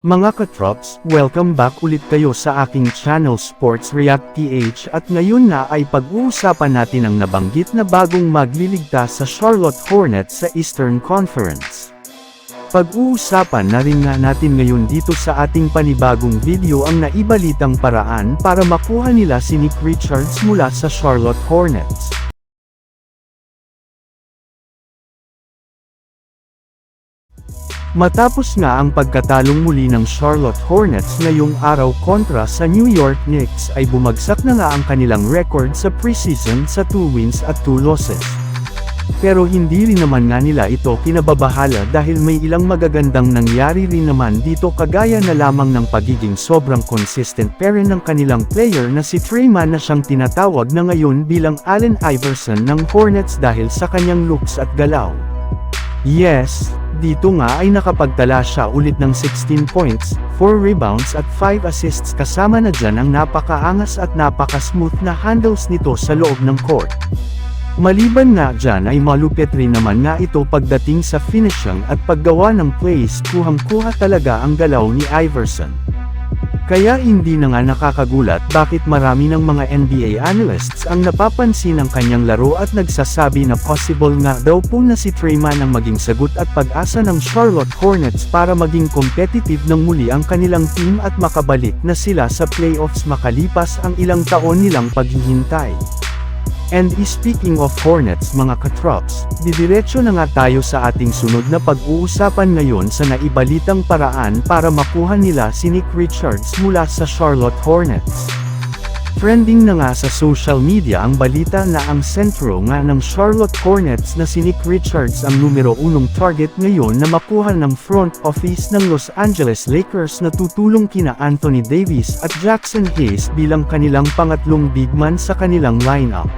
Mga katrops, welcome back ulit kayo sa aking channel Sports React PH at ngayon na ay pag-uusapan natin ang nabanggit na bagong magliligtas sa Charlotte Hornets sa Eastern Conference. Pag-uusapan na rin nga natin ngayon dito sa ating panibagong video ang naibalitang paraan para makuha nila si Nick Richards mula sa Charlotte Hornets. Matapos nga ang pagkatalong muli ng Charlotte Hornets ngayong araw kontra sa New York Knicks ay bumagsak na nga ang kanilang record sa preseason sa 2 wins at 2 losses. Pero hindi rin naman nga nila ito kinababahala dahil may ilang magagandang nangyari rin naman dito kagaya na lamang ng pagiging sobrang consistent pa rin ng kanilang player na si Treyman na siyang tinatawag na ngayon bilang Allen Iverson ng Hornets dahil sa kanyang looks at galaw. Yes, dito nga ay nakapagtala siya ulit ng 16 points, 4 rebounds at 5 assists kasama na dyan ang napakaangas at napaka-smooth na handles nito sa loob ng court. Maliban nga dyan ay malupit rin naman nga ito pagdating sa finishing at paggawa ng plays kuhang-kuha talaga ang galaw ni Iverson. Kaya hindi na nga nakakagulat bakit marami ng mga NBA analysts ang napapansin ang kanyang laro at nagsasabi na possible nga daw po na si Treyman ang maging sagot at pag-asa ng Charlotte Hornets para maging competitive ng muli ang kanilang team at makabalik na sila sa playoffs makalipas ang ilang taon nilang paghihintay. And speaking of Hornets mga katrops, didiretso na nga tayo sa ating sunod na pag-uusapan ngayon sa naibalitang paraan para makuha nila si Nick Richards mula sa Charlotte Hornets. Trending na nga sa social media ang balita na ang sentro nga ng Charlotte Hornets na si Nick Richards ang numero unong target ngayon na makuha ng front office ng Los Angeles Lakers na tutulong kina Anthony Davis at Jackson Hayes bilang kanilang pangatlong big man sa kanilang lineup.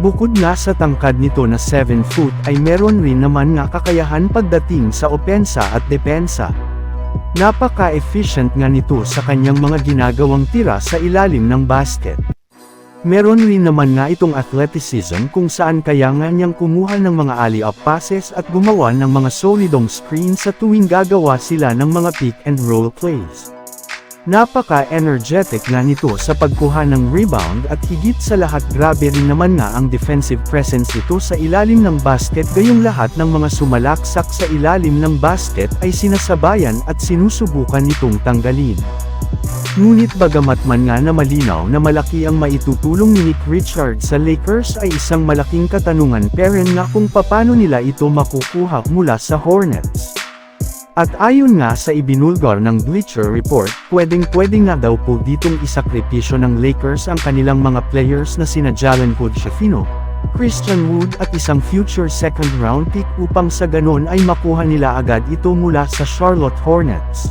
Bukod nga sa tangkad nito na 7 foot ay meron rin naman nga kakayahan pagdating sa opensa at depensa. Napaka-efficient nga nito sa kanyang mga ginagawang tira sa ilalim ng basket. Meron rin naman nga itong athleticism kung saan kaya nga niyang kumuha ng mga alley-up passes at gumawa ng mga solidong screen sa tuwing gagawa sila ng mga pick and roll plays. Napaka-energetic nga nito sa pagkuha ng rebound at higit sa lahat grabe rin naman nga ang defensive presence nito sa ilalim ng basket gayong lahat ng mga sumalaksak sa ilalim ng basket ay sinasabayan at sinusubukan nitong tanggalin. Ngunit bagamat man nga na malinaw na malaki ang maitutulong ni Nick Richards sa Lakers ay isang malaking katanungan pa rin nga kung papano nila ito makukuha mula sa Hornets. At ayon nga sa ibinulgar ng Bleacher Report, pwedeng-pwede nga daw po ditong isakripisyo ng Lakers ang kanilang mga players na sina Jalen Hood Shafino, Christian Wood at isang future second round pick upang sa ganon ay makuha nila agad ito mula sa Charlotte Hornets.